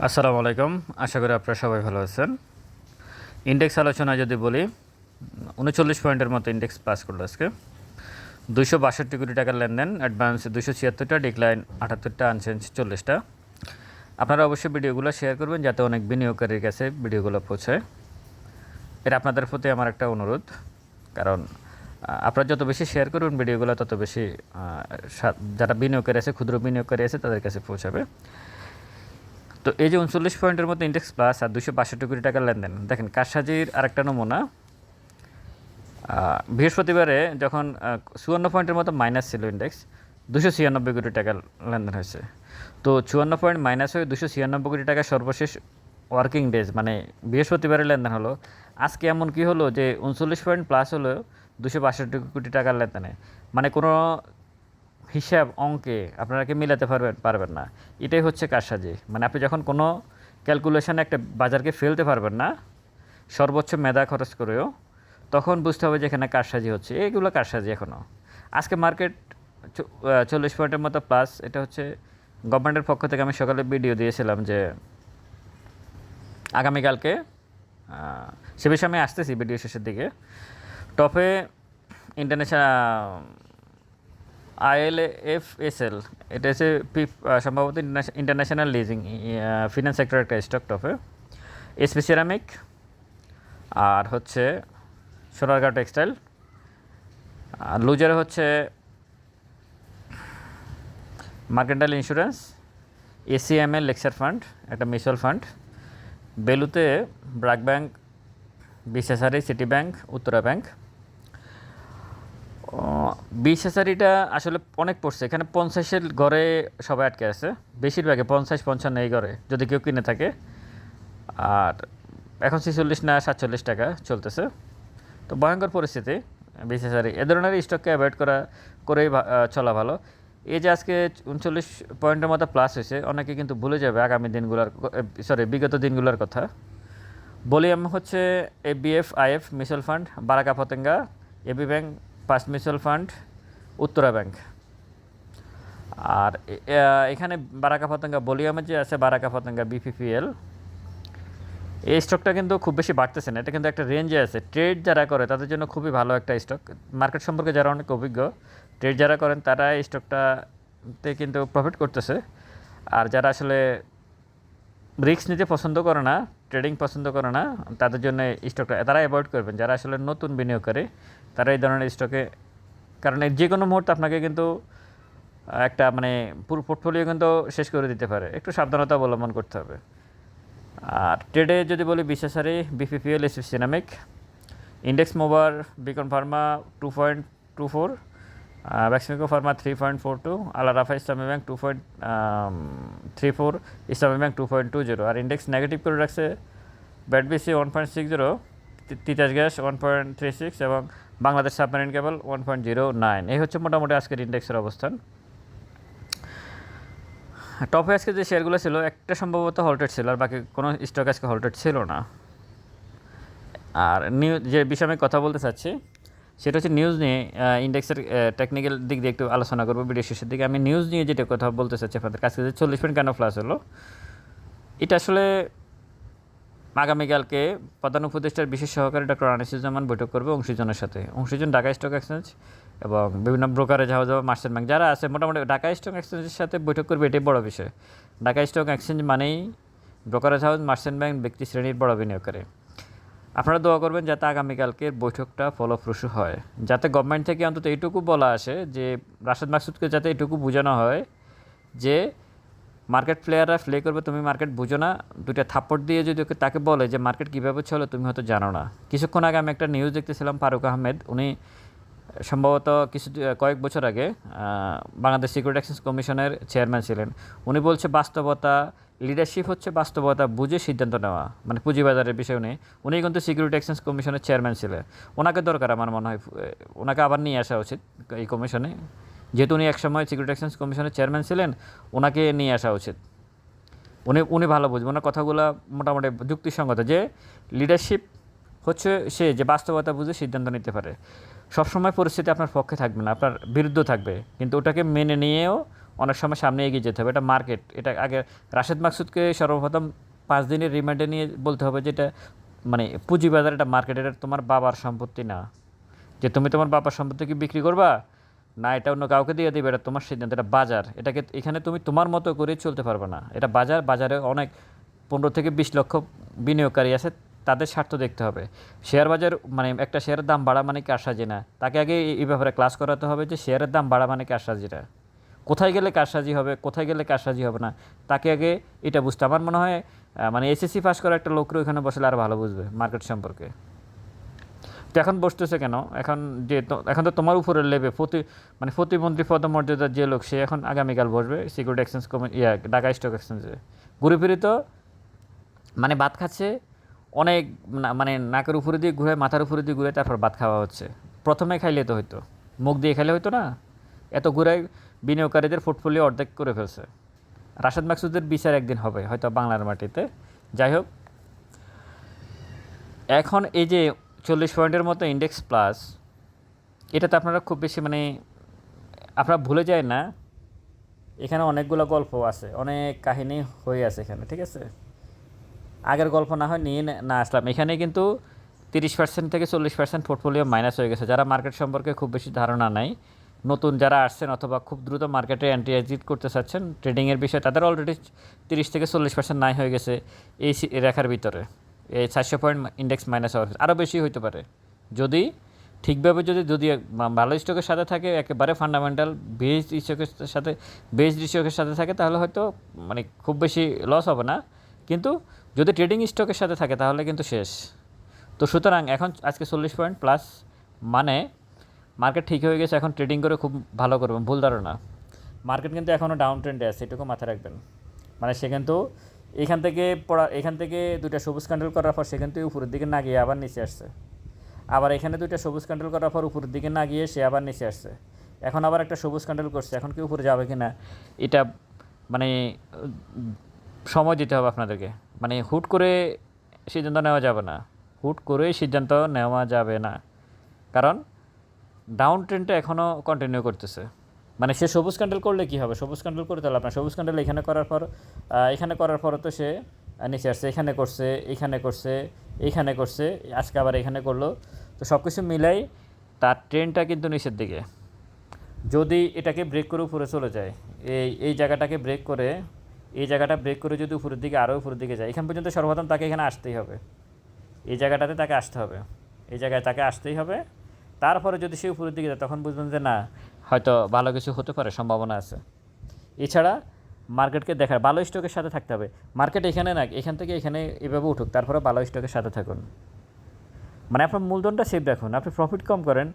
আসসালামু আলাইকুম। আশা করি আপনারা সবাই ভালো আছেন। ইন্ডেক্স আলোচনা যদি বলি, উনচল্লিশ পয়েন্টের মতো ইন্ডেক্স পাস করল আজকে। দুশো বাষট্টি কোটি টাকার লেনদেন অ্যাডভান্স দুশো ছিয়াত্তরটা ডিক্লাইন আটাত্তরটা আনচেঞ্জ চল্লিশটা। আপনারা অবশ্যই ভিডিওগুলো শেয়ার করবেন যাতে অনেক বিনিয়োগকারীর কাছে ভিডিওগুলো পৌঁছায়। এটা আপনাদের প্রতি আমার একটা অনুরোধ, কারণ আপনারা যত বেশি শেয়ার করবেন ভিডিওগুলো, তত বেশি যারা বিনিয়োগকারী আছে, ক্ষুদ্র বিনিয়োগকারী আছে, তাদের কাছে পৌঁছাবে। তো এই যে উনচল্লিশ পয়েন্টের মতো ইন্ডেক্স প্লাস আর দুশো বাষট্টি কোটি টাকার লেনদেন, দেখেন কারসাজির আরেকটা নমুনা বৃহস্পতিবারে যখন চুয়ান্ন পয়েন্টের মতো মাইনাস ছিল ইন্ডেক্স দুশো ছিয়ানব্বই কোটি টাকার লেনদেন হয়েছে। তো চুয়ান্ন পয়েন্ট মাইনাস হয়ে দুশো ছিয়ানব্বই কোটি টাকা সর্বশেষ ওয়ার্কিং ডেজ মানে বৃহস্পতিবারে লেনদেন হলো। আজকে এমন কি হলো যে উনচল্লিশ পয়েন্ট প্লাস হলো দুশো বাষট্টি কোটি টাকার লেনদেনে। মানে কোনো হিসাব অঙ্কে আপনারা কি মিলাতে পারবেন পারবেন না? এটাই হচ্ছে কারসাজি। মানে আপনি যখন কোনো ক্যালকুলেশনে একটা বাজারকে ফেলতে পারবেন না, সর্বোচ্চ মেধা খরচ করেও, তখন বুঝতে হবে যে এখানে কারসাজি হচ্ছে। এইগুলো কারসাজি এখনও আজকে মার্কেট চল্লিশ পয়েন্টের মতো প্লাস এটা হচ্ছে গভর্নমেন্টের পক্ষ থেকে আমি সকালে ভিডিও দিয়েছিলাম যে আগামীকালকে সে বিষয়ে আমি আসতেছি ভিডিও শেষের দিকে। টপে ইন্টারন্যাশনাল আইএলএফএসএল এটা হচ্ছে সম্ভবত ইন্টারন্যাশনাল লিজিং ফিনান্স সেক্টর একটা স্টক টপে এসপি সিরামিক আর হচ্ছে সোনারগাঁও টেক্সটাইল আর লুজার হচ্ছে mercantile insurance ACML lecture fund একটা মিউচুয়াল ফান্ড বেলুতে ব্রাক ব্যাংক বিশেষারি সিটি ব্যাংক উত্তরা ব্যাংক বিশেষারিটা আসলে অনেক পড়ছে। এখানে পঞ্চাশের ঘরে সবাই আটকে আছে। বেশিরভাগে পঞ্চাশ, পঞ্চান্ন এই ঘরে, যদি কেউ কিনে থাকে। আর এখন ছেচল্লিশ না সাতচল্লিশ টাকা চলতেছে। তো ভয়ঙ্কর পরিস্থিতি বিশেষারি এ ধরনের স্টককে অ্যাভয়েড করা, করেই চলা ভালো। এই যে আজকে উনচল্লিশ পয়েন্টের মতো প্লাস হয়েছে, অনেকে কিন্তু ভুলে যাবে আগামী দিনগুলোর সরি বিগত দিনগুলোর কথা। বলি আমি হচ্ছে A BF IF mutual fund Baraka Patenga AB bank first mutual fund Uttara bank আর এখানে বারাকা পতেঙ্গা বলিয়ামে যে আছে বারাকা পতেঙ্গা বিপিপিএল এই স্টকটা কিন্তু খুব বেশি বাড়তেছে না। এটা কিন্তু একটা রেঞ্জে আছে। ট্রেড যারা করে, তাদের জন্য খুবই ভালো একটা স্টক মার্কেট সম্পর্কে যারা অনেক অভিজ্ঞ ট্রেড যারা করেন, তারা এই স্টকটাতে কিন্তু প্রফিট করতেছে। আর যারা আসলে রিস্ক নিতে পছন্দ করে না ট্রেডিং পছন্দ করে না, তাদের জন্য স্টকটা তারা অ্যাভয়েড করবেন। যারা আসলে নতুন বিনিয়োগ করে তারা এই ধরনের স্টকে কারণ যে কোনো মুহূর্তে আপনাকে কিন্তু একটা মানে পুরো পোর্টফোলিও কিন্তু শেষ করে দিতে পারে। একটু সাবধানতা অবলম্বন করতে হবে। আর ট্রেডে যদি বলি বিশেষারি বিপিপিএল এস সিনামিক index মোবার Beacon pharma two point two four Beximco pharma three point four two আলা রাফা ইসলামী bank two point three four ইসলামী bank two point two zero আর ইন্ডেক্স নেগেটিভ করে রাখছে BAT BC one point six zero Titas gas one point three six এবং Bangladesh submarine cable one point zero nine এই হচ্ছে মোটামুটি আজকের ইন্ডেক্সের অবস্থান। টপে আজকে যে শেয়ারগুলো ছিল, একটা সম্ভবত হল্টেড ছিল, আর বাকি কোনো স্টক আজকে হল্টেড ছিল না। আর নিউ যে বিষয়ে আমি কথা বলতে চাচ্ছি সেটা হচ্ছে নিউজ নিয়ে ইন্ডেক্সের টেকনিক্যাল দিক দিয়ে একটু আলোচনা করব ভিডিও শেষের দিকে। আমি নিউজ নিয়ে যেটা কথা বলতে চাচ্ছি আপনাদের কাছে, যে চল্লিশ মিনিট কেন ফ্লাস হলো? এটা আসলে আগামীকালকে প্রধান উপদেষ্টার বিশেষ সহকারী ডক্টর আনিসুজ্জামান বৈঠক করবে অংশীজনের সাথে। অংশীজন ঢাকা স্টক এক্সচেঞ্জ এবং বিভিন্ন ব্রোকারেজ হাউস বা মার্চেন্ট ব্যাংক যারা আছে, মোটামুটি ঢাকা স্টক এক্সচেঞ্জের সাথে বৈঠক করবে এটাই বড় বিষয়। ঢাকা স্টক এক্সচেঞ্জ মানেই ব্রোকারেজ হাউস মার্চেন্ট ব্যাংক ব্যক্তি শ্রেণির বড় বিনিয়োগকারী। আপনারা দোয়া করবেন যাতে আগামীকালকের বৈঠকটা ফলপ্রসূ হয়। যাতে গভর্নমেন্ট থেকে অন্তত এইটুকু বলা আসে যে, রাশেদ মাকসুদকে যাতে এটুকু বোঝানো হয় যে মার্কেট প্লেয়াররা প্লে করবে, তুমি মার্কেট বুঝো না। দুইটা থাপ্পড় দিয়ে যদি ওকে তাকে বলে যে মার্কেট কীভাবে চলে, তুমি হয়তো জানো না। কিছুক্ষণ আগে আমি একটা নিউজ দেখতেছিলাম ফারুক আহমেদ। উনি সম্ভবত কিছু, কয়েক বছর আগে বাংলাদেশ সিকিউরিটি এক্সচেঞ্জ কমিশনের চেয়ারম্যান ছিলেন। উনি বলছে, বাস্তবতা লিডারশিপ হচ্ছে বাস্তবতা বুঝে সিদ্ধান্ত নেওয়া। মানে পুঁজিবাজারের বিষয় উনি উনি কিন্তু সিকিউরিটি এক্সচেঞ্জ কমিশনের চেয়ারম্যান ছিলেন ওনাকে দরকার আমার মনে হয়, ওনাকে আবার নিয়ে আসা উচিত এই কমিশনে যেহেতু উনি একসময় সিকিউরিটি এক্সচেঞ্জ কমিশনের চেয়ারম্যান ছিলেন, ওনাকে নিয়ে আসা উচিত। উনি উনি ভালো বুঝবেন ওনার কথাগুলো মোটামুটি যুক্তিসঙ্গত যে লিডারশিপ হচ্ছে সে যে বাস্তবতা বুঝে সিদ্ধান্ত নিতে পারে। সবসময় পরিস্থিতি আপনার পক্ষে থাকবে না, আপনার বিরুদ্ধ থাকবে। কিন্তু ওটাকে মেনে নিয়েও অনেক সময় সামনে এগিয়ে যেতে হবে। এটা মার্কেট এটা আগে রাশেদ মাকসুদকে সর্বপ্রথম পাঁচ দিনের রিমান্ডে নিয়ে বলতে হবে যে এটা মানে পুঁজিবাজার এটা মার্কেট এটা তোমার বাবার সম্পত্তি না। যে তুমি তোমার বাবার সম্পত্তি কি বিক্রি করবা? না, এটা অন্য কাউকে দিয়ে দিবে, এটা তোমার সিদ্ধান্ত, এটা বাজার। এটাকে এখানে তুমি তোমার মতো করে চলতে পারবে না। এটা বাজার, বাজারে অনেক পনেরো থেকে বিশ লক্ষ বিনিয়োগকারী আছে, তাদের স্বার্থ দেখতে হবে। শেয়ার বাজার মানে একটা শেয়ারের দাম বাড়া মানে কারসাজি না তাকে আগে এই- ব্যাপারে ক্লাস করাতে হবে যে শেয়ারের দাম বাড়া মানে কারসাজি না কোথায় গেলে কারসাজি হবে, কোথায় গেলে কারসাজি হবে না, তাকে আগে এটা বুঝতে আমার মনে হয় মানে এসএসসি পাস করা একটা লোকরও এখানে বসলে আর ভালো বুঝবে মার্কেট সম্পর্কে। তো এখন বসতেছে কেন? এখন যে এখন তো তোমার উপরে লেবে প্রতি মানে প্রতিমন্ত্রী পদমর্যাদার যে লোক, সে এখন আগামীকাল বসবে সিকিউরিটি এক্সচেঞ্জ কমি ইয়া, ঢাকা স্টক এক্সচেঞ্জে ঘুরে ফিরে তো মানে ভাত খাচ্ছে, অনেক মানে নাকের উপরে দিয়ে ঘুরে, মাথার উপরে দিয়ে ঘুরে তারপর ভাত খাওয়া হচ্ছে। প্রথমে খাইলে তো হইতো, মুখ দিয়ে খাইলে হইতো না, এত ঘুরে বিনিয়োগকারীদের পোর্টফোলিও অর্ধেক করে ফেলছে। রাশেদ মাকসুদের বিচার একদিন হবে, হয়তো বাংলার মাটিতে। যাই হোক, এখন এই যে চল্লিশ পয়েন্টের মতো ইন্ডেক্স প্লাস এটাতে আপনারা খুব বেশি মানে আপনারা ভুলে যায় না, এখানে অনেকগুলো গল্প আছে, অনেক কাহিনী হয়ে আছে এখানে, ঠিক আছে? আগের গল্প না হয় নিয়ে না- আসলাম। এখানে কিন্তু তিরিশ পার্সেন্ট থেকে চল্লিশ পার্সেন্ট পোর্টফোলিও মাইনাস হয়ে গেছে, যারা মার্কেট সম্পর্কে খুব বেশি ধারণা নাই। নতুন যারা আসছেন অথবা খুব দ্রুত মার্কেটে অ্যান্টি এক্সিট করতে চাচ্ছেন ট্রেডিংয়ের বিষয়ে তাদের অলরেডি তিরিশ থেকে চল্লিশ পার্সেন্ট নাই হয়ে গেছে এই রেখার ভিতরে। এই চারশো পয়েন্ট ইন্ডেক্স মাইনাস হওয়ার আরও বেশি হইতে পারে। যদি ঠিকভাবে যদি যদি ভালো স্টকের সাথে থাকে, একেবারে ফান্ডামেন্টাল বেস স্টকের সাথে বেস স্টকের সাথে থাকে, তাহলে হয়তো মানে খুব বেশি লস হবে না। কিন্তু যদি ট্রেডিং স্টকের সাথে থাকে, তাহলে কিন্তু শেষ। তো সুতরাং এখন আজকে চল্লিশ পয়েন্ট প্লাস মানে মার্কেট ঠিক হয়ে গেছে, এখন ট্রেডিং করে খুব ভালো করবেন, ভুল ধারণা। মার্কেট কিন্তু এখনও ডাউন ট্রেন্ডে আছে, এটুকু মাথায় রাখবেন। মানে সে কিন্তু এখান থেকে পড়া, এখান থেকে দুইটা সবুজ ক্যান্ডেল করার পর সেখান থেকে উপরের দিকে না গিয়ে আবার নিচে আসছে। আবার এখানে দুইটা সবুজ ক্যান্ডেল করার পর উপরের দিকে না গিয়ে সে আবার নিচে আসছে। এখন আবার একটা সবুজ ক্যান্ডেল করছে, এখন কি উপরে যাবে কি না এটা মানে সময় দিতে হবে আপনাদেরকে। মানে হুট করে সিদ্ধান্ত নেওয়া যাবে না। হুট করে সিদ্ধান্ত নেওয়া যাবে না। কারণ ডাউন ট্রেন্ডটা এখনও কন্টিনিউ করতেছে। মানে সে সবুজ ক্যান্ডেল করলে কি হবে? সবুজ ক্যান্ডেল করে তাহলে আপনার সবুজ ক্যান্ডেল এখানে করার পর এখানে করার পর তো সে নিচে আসছে। এখানে করছে এখানে করছে এইখানে করছে, আজকে আবার এখানে করল। তো সব কিছু মিলাই তার ট্রেনটা কিন্তু নিচের দিকে। যদি এটাকে ব্রেক করে উপরে চলে যায়, এই এই জায়গাটাকে ব্রেক করে, এই জায়গাটা ব্রেক করে যদি উপরের দিকে, আরও উপরের দিকে যায়, এখান পর্যন্ত সর্বপ্রথম তাকে এখানে আসতেই হবে। এই জায়গাটাতে তাকে আসতে হবে। এই জায়গায় তাকে আসতেই হবে। তারপরে যদি সে উপরের দিকে যায়, তখন বুঝবেন যে না, হয়তো ভালো কিছু হতে পারে, সম্ভাবনা আছে। এছাড়া মার্কেটকে দেখার, ভালো স্টকের সাথে থাকতে হবে। মার্কেট এখানে না, এখান থেকে এখানে এভাবে উঠুক, তারপরে ভালো স্টকের সাথে থাকুন। মানে আপনার মূলধনটা সেভ রাখুন, আপনি প্রফিট কম করেন।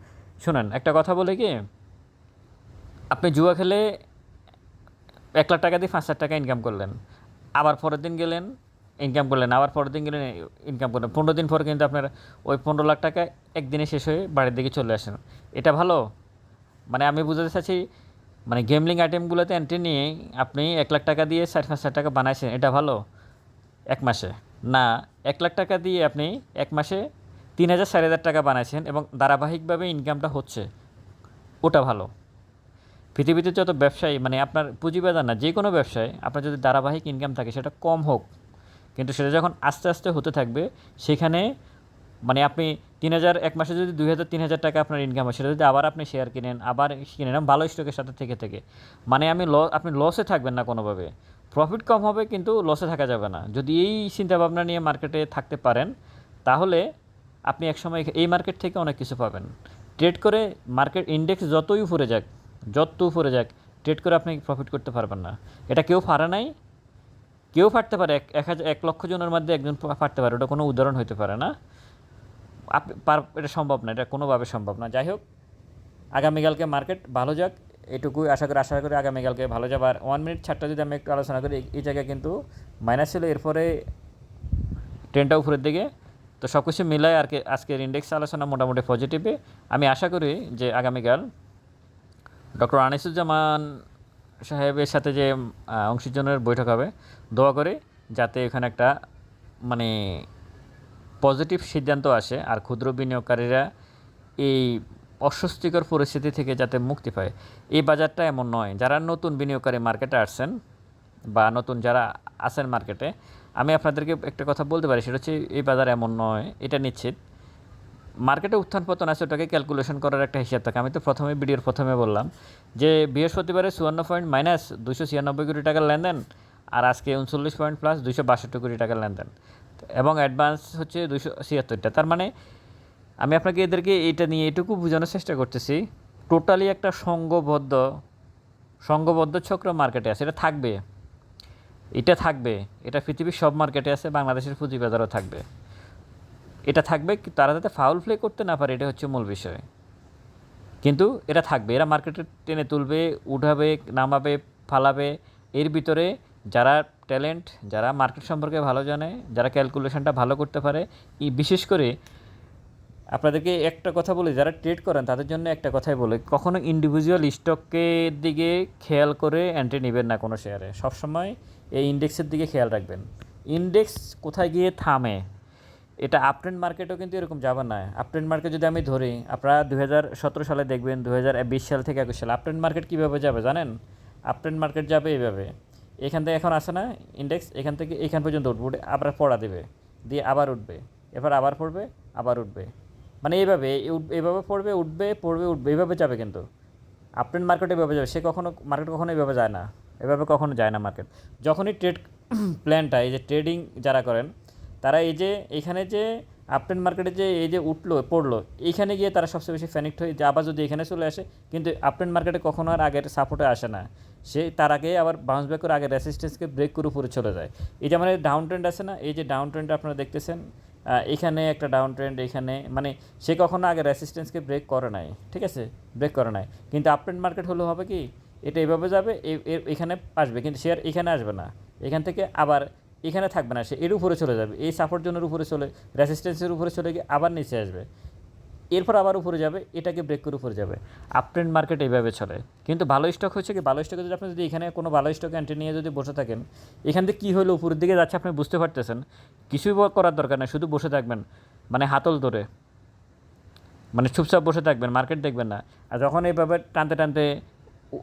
শুনেন, একটা কথা বলে কি, আপনি জুয়া খেলে এক লাখ টাকা দিয়ে পাঁচ লাখ টাকা ইনকাম করলেন, আবার পরের দিন গেলেন ইনকাম করলেন। আবার পরের দিন গেলেন ইনকাম করলেন। পনেরো দিন পর কিন্তু আপনার ওই পনেরো লাখ টাকা একদিনে শেষ হয়ে বাড়ির দিকে চলে আসেন। এটা ভালো? মানে আমি বুঝাতে চাচ্ছি মানে গেমলিং আইটেমগুলোতে এন্ট্রি নিয়ে আপনি এক লাখ টাকা দিয়ে সাড়ে পাঁচ টাকা বানাইছেন, এটা ভালো? এক মাসে? না, এক লাখ টাকা দিয়ে আপনি এক মাসে তিন হাজার, চার হাজার টাকা বানাইছেন এবং ধারাবাহিকভাবে ইনকামটা হচ্ছে। ওটা ভালো। পৃথিবীতে যত ব্যবসায়ী মানে আপনার পুঁজিবাজার না যে কোনো ব্যবসায় আপনার যদি ধারাবাহিক ইনকাম থাকে, সেটা কম হোক। কিন্তু সেটা যখন আস্তে আস্তে হতে থাকবে, সেখানে মানে আপনি তিন হাজার এক মাসে যদি দুই হাজার, তিন হাজার টাকা আপনার ইনকাম হয়, সেটা যদি আবার আপনি শেয়ার কিনেন, আবার কিনেন ভালো স্টকের সাথে থেকে থেকে। মানে আমি ল আপনি লসে থাকবেন না কোনোভাবে। প্রফিট কম হবে কিন্তু লসে থাকা যাবে না। যদি এই চিন্তাভাবনা নিয়ে মার্কেটে থাকতে পারেন, তাহলে আপনি একসময় এই মার্কেট থেকে অনেক কিছু পাবেন। ট্রেড করে মার্কেট ইন্ডেক্স যতই উপরে যাক, যত উপরে যাক ট্রেড করে আপনি প্রফিট করতে পারবেন না। এটা কেউ পারে নাই কেউ ফাটতে পারে, এক হাজার এক লক্ষ জনের মধ্যে একজন ফাটতে পারে, ওটা কোনো উদাহরণ হতে পারে না। পার এটা সম্ভব না, এটা কোনোভাবে সম্ভব না। যাই হোক, আগামীকালকে মার্কেট ভালো যাক, এটুকুই আশা করি আশা করি আগামীকালকে ভালো যাবে। আর ওয়ান মিনিট ছাড়টা যদি আমি একটু আলোচনা করি, এই- এই জায়গায় কিন্তু মাইনাস ছিল, এরপরে ট্রেনটা উপরের দিকে। তো সব কিছু মিলায় আর কি আজকের ইন্ডেক্স আলোচনা মোটামুটি পজিটিভে আমি আশা করি যে আগামীকাল ডক্টর আনিসুজ্জামান সাহেবের সাথে যে অংশীজনের বৈঠক হবে, দোয়া করে যাতে এখানে একটা মানে পজিটিভ সিদ্ধান্ত আসে আর ক্ষুদ্র বিনিয়োগকারীরা এই অস্বস্তিকর পরিস্থিতি থেকে যাতে মুক্তি পায়। এই বাজারটা এমন নয়, যারা নতুন বিনিয়োগকারী মার্কেটে আসছেন বা নতুন যারা আছেন মার্কেটে আমি আপনাদেরকে একটা কথা বলতে পারি, সেটা হচ্ছে এই বাজার এমন নয়, এটা নিশ্চিত। মার্কেটে উত্থান পতন আছে, ওটাকে ক্যালকুলেশন করার একটা হিসাব থাকে। আমি তো প্রথমে ভিডিওর প্রথমে বললাম যে বৃহস্পতিবারে চুয়ান্ন পয়েন্ট মাইনাস দুশো ছিয়ানব্বই কোটি টাকার লেনদেন আর আজকে উনচল্লিশ পয়েন্ট প্লাস দুশো বাষট্টি কোটি টাকার লেনদেন। এবং অ্যাডভান্স হচ্ছে দুশো ছিয়াত্তরটা। তার মানে আমি আপনাকে এদেরকে এটা নিয়ে এটুকু বোঝানোর চেষ্টা করতেছি টোটালি একটা সংঘবদ্ধ সংঘবদ্ধ চক্র মার্কেটে আছে। এটা থাকবে। এটা থাকবে। এটা পৃথিবীর সব মার্কেটে আছে, বাংলাদেশের পুঁজিবাজারও থাকবে। এটা থাকবে তারা যাতে ফাউল প্লে করতে না পারে, এটা হচ্ছে মূল বিষয়। কিন্তু এটা থাকবে, এরা মার্কেটে টেনে তুলবে, উঠাবে, নামাবে, ফালাবে, এর ভিতরে যারা ট্যালেন্ট যারা মার্কেট সম্পর্কে ভালো জানে, যারা ক্যালকুলেশনটা ভালো করতে পারে, এই বিশেষ করে আপনাদেরকে একটা কথা বলি, যারা ট্রেড করেন, তাদের জন্য একটা কথাই বলে, কখনো ইন্ডিভিজুয়াল স্টকের দিকে খেয়াল করে এন্ট্রি নেবেন না কোনো শেয়ারে সবসময় এই ইন্ডেক্সের দিকে খেয়াল রাখবেন। ইন্ডেক্স কোথায় গিয়ে থামে এটা আপট্রেন্ড মার্কেটও কিন্তু এরকম যাবে না। আপট্রেন্ড মার্কেট যদি আমি ধরি, আপনারা দু হাজার সতেরো সালে দেখবেন দু হাজার বিশ সাল থেকে একুশ সালে। আপট্রেন্ড মার্কেট কীভাবে যাবে জানেন? আপট্রেন্ড মার্কেট যাবে এইভাবে। এখান থেকে এখন আসে না ইন্ডেক্স এখান থেকে এখান পর্যন্ত উঠবে। উঠে আবার পড়া দেবে, দিয়ে আবার উঠবে। এবার আবার পড়বে, আবার উঠবে। মানে এইভাবে এইভাবে পড়বে, উঠবে পড়বে, উঠবে, এইভাবে যাবে কিন্তু। আপট্রেন্ড মার্কেট এভাবে যাবে। সে কখনো মার্কেট কখনো এভাবে যায় না। এভাবে কখনো যায় না মার্কেট যখনই ট্রেড প্ল্যানটা এই যে ট্রেডিং যারা করেন তারা এই যে এখানে যে আপট্রেন্ড মার্কেটে যে এই যে উঠল, পড়ল, এইখানে গিয়ে তারা সবচেয়ে বেশি ফ্যানিক্ট হয়ে যে আবার যদি এখানে চলে আসে, কিন্তু আপট্রেন্ড মার্কেটে কখনো আর আগের সাপোর্টে আসে না। সে তার আগে আবার বাউন্স ব্যাক করে আগে রেসিস্টেন্সকে ব্রেক করে উপরে চলে যায়। এই যে আমার ডাউন ট্রেন্ড আছে না, এই যে ডাউন ট্রেন্ড আপনারা দেখতেছেন এখানে একটা ডাউন ট্রেন্ড এখানে মানে সে কখনো আগে রেসিস্টেন্সকে ব্রেক করে নাই, ঠিক আছে? ব্রেক করে নাই। কিন্তু আপট্রেন্ড মার্কেট হলে হবে কি, এটা এভাবে যাবে এখানে আসবে, কিন্তু সে আর এখানে আসবে না। এখান থেকে আবার এখানে থাকবে না, সে এর উপরে চলে যাবে, এই সাপোর্ট জোনের উপরে চলে রেসিস্টেন্সের উপরে চলে গিয়ে আবার নিচে আসবে। এরপর আবার উপরে যাবে, এটাকে ব্রেক করে উপরে যাবে। আপ ট্রেন্ড মার্কেট এইভাবে চলে। কিন্তু ভালো স্টক হচ্ছে কি? ভালো স্টকে যদি আপনি যদি এখানে কোনো ভালো স্টক এন্ট্রি নিয়ে যদি বসে থাকেন, এখান থেকে কী হলো? উপরের দিকে যাচ্ছে, আপনি বুঝতে পারতেছেন। কিছুই করার দরকার নেই, শুধু বসে থাকবেন মানে হাতল ধরে। মানে চুপচাপ বসে থাকবেন মার্কেট দেখবেন না। আর যখন এইভাবে টানতে টানতে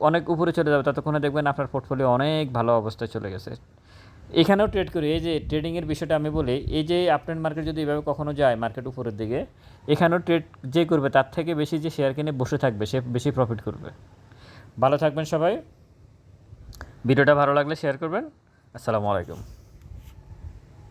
অনেক উপরে চলে যাবে, ততক্ষণে দেখবেন আপনার পোর্টফোলিও অনেক ভালো অবস্থায় চলে গেছে। এখানেও ট্রেড করি, এই যে ট্রেডিংয়ের বিষয়টা আমি বলি, এই যে আপট্রেন্ড মার্কেট যদি এভাবে কখনো যায় মার্কেট উপরের দিকে, এখানেও ট্রেড যে করবে তার থেকে বেশি যে শেয়ার কিনে বসে থাকবে, সে বেশি প্রফিট করবে। ভালো থাকবেন সবাই। ভিডিওটা ভালো লাগলে শেয়ার করবেন। আসসালামু আলাইকুম।